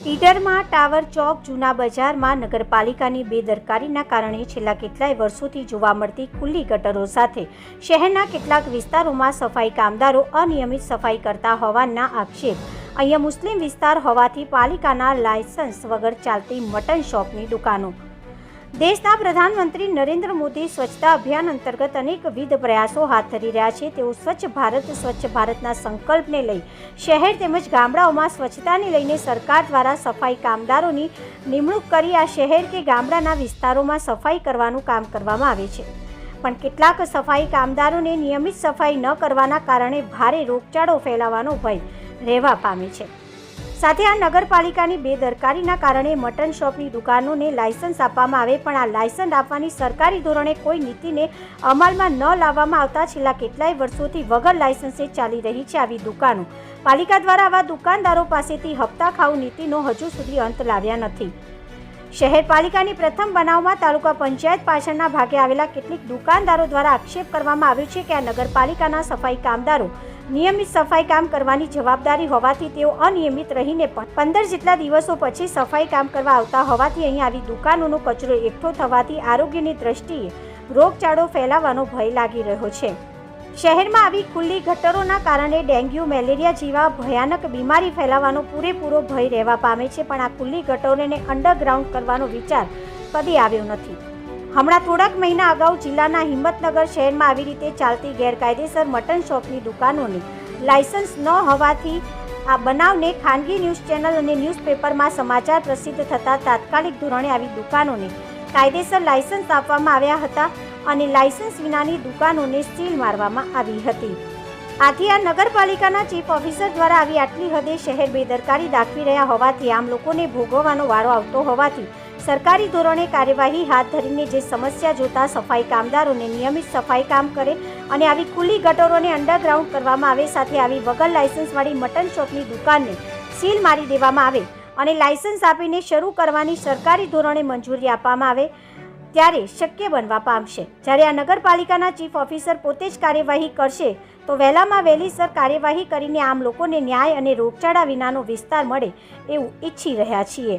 ઈડરમાં tower ચોક જૂના બજારમાં નગરપાલિકાની બેદરકારીના કારણે છેલ્લા કેટલાય વર્ષોથી જોવા મળતી ખુલ્લી ગટરો સાથે શહેરના કેટલાક વિસ્તારોમાં સફાઈ કામદારો અનિયમિત સફાઈ કરતા હોવાના આક્ષેપ. અહીંયા મુસ્લિમ વિસ્તાર હોવાથી પાલિકાના લાયસન્સ વગર ચાલતી મટન શોપની દુકાનો દેશના પ્રધાનમંત્રી નરેન્દ્ર મોદી સ્વચ્છતા અભિયાન અંતર્ગત અનેકવિધ પ્રયાસો હાથ ધરી રહ્યા છે. તેઓ સ્વચ્છ ભારત, સ્વચ્છ ભારતના સંકલ્પને લઈ શહેર તેમજ ગામડાઓમાં સ્વચ્છતાને લઈને સરકાર દ્વારા સફાઈ કામદારોની નિમણૂક કરી આ શહેર કે ગામડાના વિસ્તારોમાં સફાઈ કરવાનું કામ કરવામાં આવે છે. પણ કેટલાક સફાઈ કામદારોને નિયમિત સફાઈ ન કરવાના કારણે ભારે રોગચાળો ફેલાવાનો ભય રહેવા પામે છે. સાથે આ નગરપાલિકાની બેદરકારીના કારણે મટન શોપની દુકાનોને લાયસન્સ આપવામાં આવે, પણ આ લાયસન્સ આપવાની સરકારી ધોરણે કોઈ નીતિને અમલમાં ન લાવવામાં આવતા છેલ્લા કેટલાય વર્ષોથી વગર લાયસન્સે ચાલી રહી છે આવી દુકાનો. પાલિકા દ્વારા આવા દુકાનદારો પાસેથી હપ્તા ખાવ નીતિનો હજુ સુધી અંત લાવ્યા નથી. શહેર પાલિકાની પ્રથમ બનાવમાં તાલુકા પંચાયત પાછળના ભાગે આવેલા કેટલીક દુકાનદારો દ્વારા આક્ષેપ કરવામાં આવ્યો છે કે આ નગરપાલિકાના સફાઈ કામદારો નિયમિત સફાઈ કામ કરવાની જવાબદારી હોવાથી તેઓ અનિયમિત રહીને પણ પંદર જેટલા દિવસો પછી સફાઈ કામ કરવા આવતા હોવાથી અહીં આવી દુકાનોનો કચરો એકઠો થવાથી આરોગ્યની દ્રષ્ટિએ રોગચાળો ફેલાવાનો ભય લાગી રહ્યો છે. શહેરમાં આવી ખુલ્લી ગટરોના કારણે ડેન્ગ્યુ, મેલેરિયા જેવા ભયાનક બીમારી ફેલાવાનો પૂરેપૂરો ભય રહેવા પામે છે, પણ આ ખુલ્લી ગટરોને અંડરગ્રાઉન્ડ કરવાનો વિચાર કદી આવ્યો નથી. હમણાં થોડાક મહિના અગાઉ જિલ્લાના હિંમતનગર શહેરમાં આવી રીતે ચાલતી ગેરકાયદેસર મટન શોપની દુકાનોની લાયસન્સ ન હોવાથી આ બનાવને ખાનગી ન્યૂઝ ચેનલ અને ન્યૂઝપેપરમાં સમાચાર પ્રસિદ્ધ થતાં તાત્કાલિક ધોરણે આવી દુકાનોને કાયદેસર લાયસન્સ આપવામાં આવ્યા હતા. અને લાયસન્સ વિનાની દુકાનોને સીલ મારવામાં આવી હતી. આથી આ નગરપાલિકાના ચીફ ઓફિસર દ્વારા આવી આટલી હદે શહેર બેદરકારી દાખવી રહ્યા હોવાથી આમ લોકોને ભોગવવાનો વારો આવતો હોવાથી સરકારી ધોરણે કાર્યવાહી હાથ ધરીને જે સમસ્યા જોતા સફાઈ કામદારોને નિયમિત સફાઈ કામ કરે અને આવી ખુલ્લી ગટરોને અંડરગ્રાઉન્ડ કરવામાં આવે સાથે આવી વગર લાયસન્સવાળી મટન શોપની દુકાનને સીલ મારી દેવામાં આવે અને લાયસન્સ આપીને શરૂ કરવાની સરકારી ધોરણે મંજૂરી આપવામાં આવે ત્યારે શક્ય બનવા પામશે. જ્યારે આ નગરપાલિકાના ચીફ ઓફિસર પોતે જ કાર્યવાહી કરશે, તો વહેલામાં વહેલીસર કાર્યવાહી કરીને આમ લોકોને ન્યાય અને રોગચાળા વિનાનો વિસ્તાર મળે એવું ઈચ્છી રહ્યા છીએ.